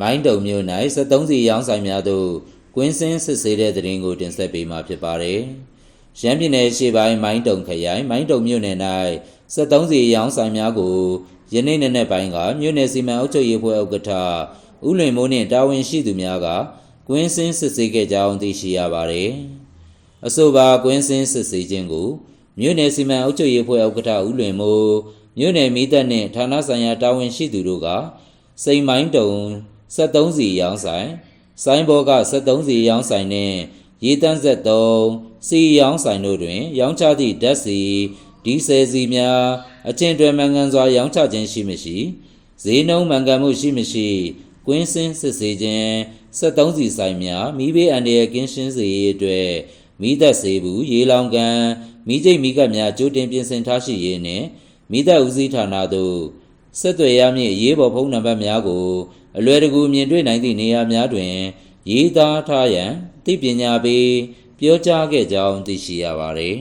မိုင်းတုံမြို့၌73စီရောင်းဆိုင်များသို့ကွင်းစင်းစစ်ဆေးတဲ့သတင်းကိုတင်ဆက်ပေးမှာဖြစ်ပါတယ်။ရန်ပြည်နယ်ရှေ့ပိုင်းမိုင်းတုံခရိုင်မိုင်းတုံမြို့နယ်၌73စီရောင်းဆိုင်များကိုယနေ့နေ့နဲ့ပိုင်းကမြို့နယ်စီမံအုပ်ချုပ်ရေးဖွဲ့ဥက္ကဋ္ဌဦးလွင်မိုးနှင့်တာဝန်ရှိသူများကကွင်းစင်းစစ်ဆေးခဲ့ကြောင်းသိရှိရပါတယ်။အဆိုပါကွင်းစင်းစစ်ဆေးခြင်းကိုမြို့နယ်စီမံအုပ်ချုပ်ရေးဖွဲ့ဥက္ကဋ္ဌဦးလွင်မိုးမြို့နယ်မိသက်နှင့်ဌာနဆိုင်ရာတာဝန်ရှိသူတို့ကစိန်မိုင်းတုံ 73စီရောင်းဆိုင်ဆိုင်းဘောက73စီရောင်းဆိုင်နှင့်ရေတန်းဆက်3စီရောင်းဆိုင်တို့တွင် ရောင်းချသည့်ဓာတ်စီဒီဆယ်စီများအကျင့်တွယ်မှန်ကန်စွာရောင်းချခြင်းရှိမရှိဈေးနှုန်းမှန်ကန်မှုရှိမရှိကွင်းစင်းစစ်ဆေးခြင်း73စီဆိုင်များမိဘေးအန္တရာယ်ကင်းရှင်းစေရေးအတွက်မိသက်စေဘူးရေလောင်ကန်မိကျိတ်မိကပ်များကြိုတင်ပြင်ဆင်ထားရှိရေးနှင့်မိသက်ဦးစီးဌာနသို့ ဆက်သွယ်ရမည့်အရေးပေါ်ဖုန်းနံပါတ်များကိုအလွယ်တကူမြင်တွေ့နိုင်သည့်နေရာများတွင် ရေးသားထားရန်သိပညာပေးပြောကြားခဲ့ကြောင်းသိရှိရပါသည်